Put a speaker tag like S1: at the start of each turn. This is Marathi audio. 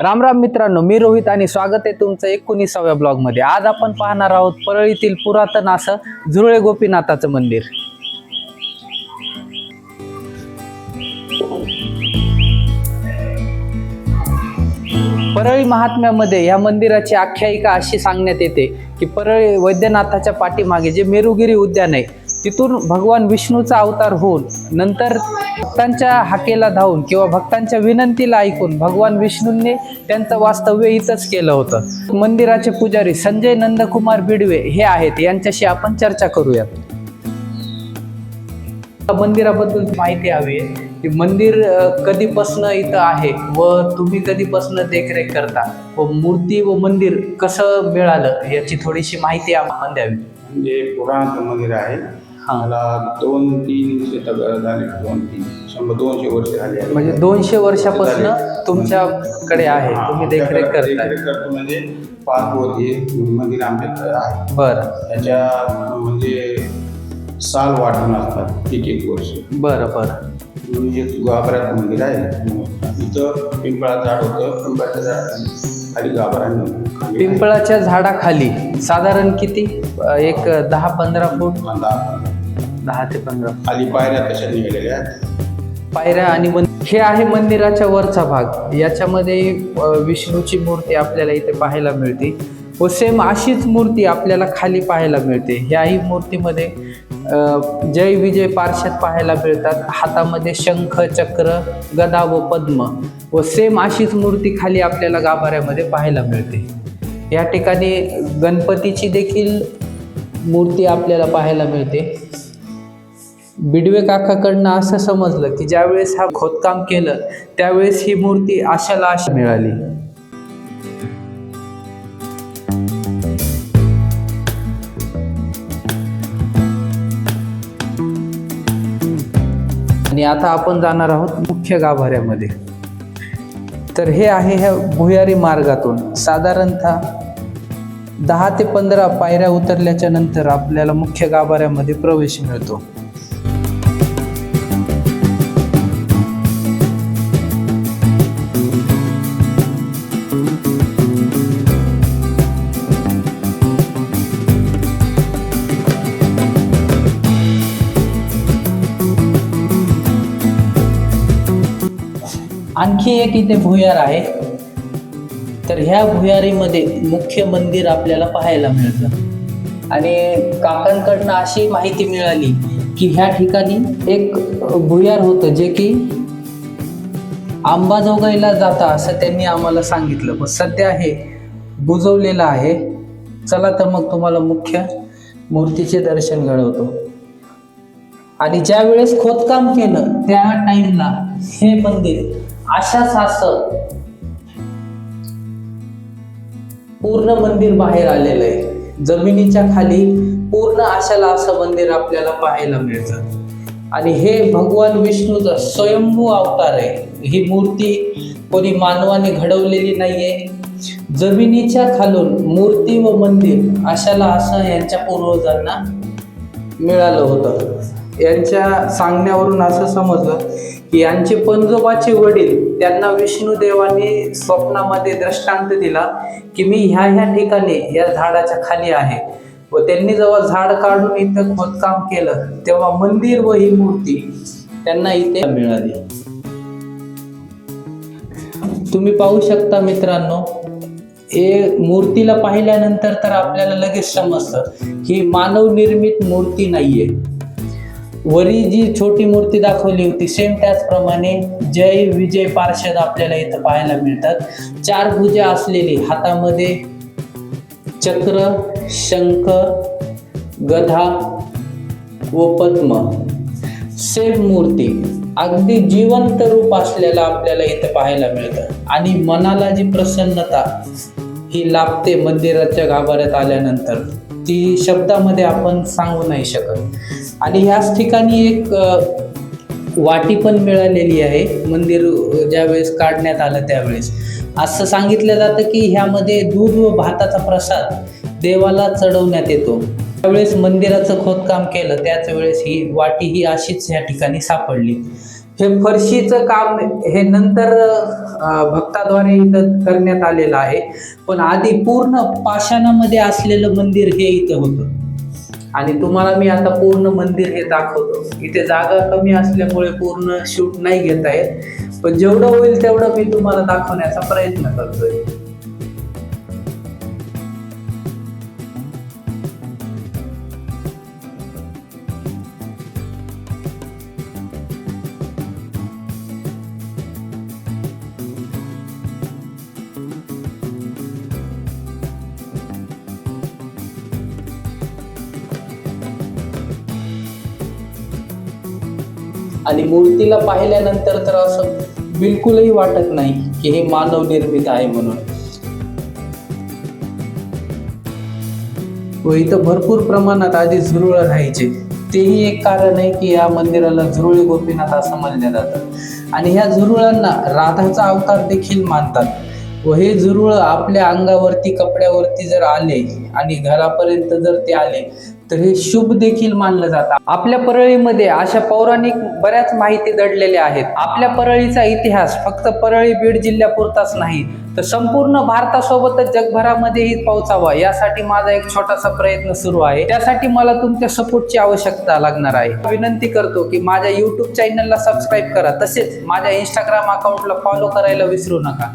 S1: राम राम मित्रांनो मी रोहित आणि स्वागत आहे तुमचं एकोणीसाव्या ब्लॉगमध्ये. आज आपण पाहणार आहोत परळीतील पुरातन असं झुरळे गोपीनाथाचं मंदिर. परळी महात्म्यामध्ये या मंदिराची आख्यायिका अशी सांगण्यात येते की परळी वैद्यनाथाच्या पाठीमागे जे मेरुगिरी उद्यान आहे तिथून भगवान विष्णूचा अवतार होऊन नंतर भक्तांच्या हाकेला धावून किंवा भक्तांच्या विनंतीला ऐकून भगवान विष्णूंनी त्यांचं वास्तव्य इथंच केलं होतं. मंदिराचे पुजारी संजय नंदकुमार बिडवे हे आहेत. यांच्याशी आपण चर्चा करूयात मंदिराबद्दल माहिती हवी आहे की मंदिर कधीपासनं इथं आहे व तुम्ही कधीपासनं देखरेख करता व मूर्ती व मंदिर कसं मिळालं याची थोडीशी माहिती आपण द्यावी.
S2: म्हणजे पुराण मंदिर आहे. मला दोन तीन शतक झाले. दोन तीन. शंभर दोनशे वर्ष झाले.
S1: म्हणजे दोनशे वर्षापासून तुमच्याकडे आहे. तुम्ही देखरेख
S2: देखरेख करतो म्हणजे पाच होते मंदिर आमच्याकडे आहे.
S1: बरं.
S2: त्याच्या म्हणजे साल वाटून असतात. एक एक वर्ष.
S1: बरं बरं.
S2: म्हणजे गाभऱ्यात मंदिर आहे. इथं पिंपळाचं झाड होतं. पिंपळाच्या झाड खाली गाभरा.
S1: पिंपळाच्या झाडाखाली साधारण किती? एक दहा पंधरा फूट?
S2: दहा-
S1: ते पंधरा.
S2: खाली पायऱ्या तशा निघालेल्या?
S1: पायऱ्या आणि हे आहे मंदिराच्या वरचा भाग. याच्यामध्ये अ, विष्णूची मूर्ती आपल्याला इथे पाहायला मिळते. व सेम अशीच मूर्ती आपल्याला खाली पाहायला मिळते. ह्याही मूर्तीमध्ये अ, जय विजय पार्श्यात पाहायला मिळतात. हातामध्ये शंख चक्र गदा व पद्म. व सेम अशीच मूर्ती खाली आपल्याला गाभाऱ्यामध्ये पाहायला मिळते. या ठिकाणी गणपतीची देखील मूर्ती आपल्याला पाहायला मिळते. बिडवे काकाकडनं असं समजलं की ज्यावेळेस हा खोदकाम केलं त्यावेळेस ही मूर्ती आशाला आशा मिळाली. आणि आता आपण जाणार आहोत मुख्य गाभाऱ्यामध्ये. तर हे आहे ह्या भुयारी मार्गातून. साधारणतः दहा ते पंधरा पायऱ्या उतरल्याच्या नंतर आपल्याला मुख्य गाभाऱ्यामध्ये प्रवेश मिळतो. आणखी एक इथे भुयार आहे. तर ह्या भुयारीमध्ये मुख्य मंदिर आपल्याला पाहायला मिळतं. आणि काकांकडनं अशी माहिती मिळाली की ह्या ठिकाणी एक भुयार होतं जे की आंबाजोगाईला जाता असं त्यांनी आम्हाला सांगितलं. पण सध्या हे बुजवलेलं आहे. चला तर मग तुम्हाला मुख्य मूर्तीचे दर्शन घडवतो. आणि ज्या वेळेस खोदकाम केलं त्या टाइमला हे मंदिर अशाच असं पूर्ण मंदिर बाहेर आलेलं आहे. जमिनीच्या खाली पूर्ण आशाला असं मंदिर आपल्याला पाहायला मिळतं आणि हे भगवान विष्णूचा स्वयंभू अवतार आहे. ही मूर्ती कोणी मानवाने घडवलेली नाहीये. जमिनीच्या खालून मूर्ती व मंदिर आशाला असं यांच्या पूर्वजांना मिळालं होतं. यांच्या सांगण्यावरून असं समजलं की यांचे पंजोबाचे वडील त्यांना विष्णुदेवाने स्वप्नामध्ये दृष्टांत दिला की मी ह्या ह्या ठिकाणी या झाडाच्या खाली आहे. व त्यांनी जेव्हा झाड काढून इथं खोदकाम केलं तेव्हा मंदिर व ही मूर्ती त्यांना इथे मिळाली. तुम्ही पाहू शकता मित्रांनो हे मूर्तीला पाहिल्यानंतर तर आपल्याला लगेच समजतं ही मानव निर्मित मूर्ती नाहीये. वरी जी छोटी मूर्ती दाखवली होती सेम त्याचप्रमाणे जय विजय पार्षद आपल्याला इथं पाहायला मिळतात. चार भुजा असलेली हातामध्ये चक्र शंख गधा व पद्म. सेम मूर्ती अगदी जिवंत रूप असलेला आपल्याला इथं पाहायला मिळतं. आणि मनाला जी प्रसन्नता ही लाभते मंदिराच्या गाभाऱ्यात आल्यानंतर ती शब्दामध्ये आपण सांगू नाही शकत. आणि ह्याच ठिकाणी एक वाटी पण मिळालेली आहे. मंदिर ज्यावेळेस काढण्यात आलं त्यावेळेस. असं सांगितलं जातं की ह्यामध्ये दूध व भाताचा प्रसाद देवाला चढवण्यात येतो. त्यावेळेस मंदिराचं खोदकाम केलं त्याच वेळेस ही वाटी ही अशीच ह्या ठिकाणी सापडली. हे फरशीचं काम हे नंतर भक्ताद्वारे इथं करण्यात आलेलं आहे. पण आधी पूर्ण पाषाणामध्ये असलेलं मंदिर हे इथं होतं. आणि तुम्हाला मी आता पूर्ण मंदिर हे दाखवतो. इथे जागा कमी असल्यामुळे पूर्ण शूट नाही घेता येत. पण जेवढं होईल तेवढं मी तुम्हाला दाखवण्याचा प्रयत्न करतोय. आणि मूर्तीला पाहिल्यानंतर तर असं बिलकुलही वाटत नाही की हे मानव निर्मित आहे म्हणून. व इथं भरपूर प्रमाणात आधी झुरळ राहायचे. तेही एक कारण आहे की या मंदिराला झुरुळी गोपीनाथ असं मानले जातं. आणि ह्या झुरळांना राधाचा अवतार देखील मानतात. व हे झुरळ आपल्या अंगावरती कपड्यावरती जर आले आणि घरापर्यंत जर ते आले तर हे शुभ देखील मानलं जातं. आपल्या परळीमध्ये अशा पौराणिक बऱ्याच माहिती दडलेल्या आहेत. आपल्या परळीचा इतिहास फक्त परळी बीड जिल्ह्यापुरताच नाही तर संपूर्ण भारतासोबतच जगभरामध्येही पोहोचावा यासाठी माझा एक छोटासा प्रयत्न सुरू आहे. त्यासाठी मला तुमच्या सपोर्टची आवश्यकता लागणार आहे. विनंती करतो की माझ्या युट्यूब चॅनलला सबस्क्राईब करा. तसेच माझ्या इंस्टाग्राम अकाउंटला फॉलो करायला विसरू नका.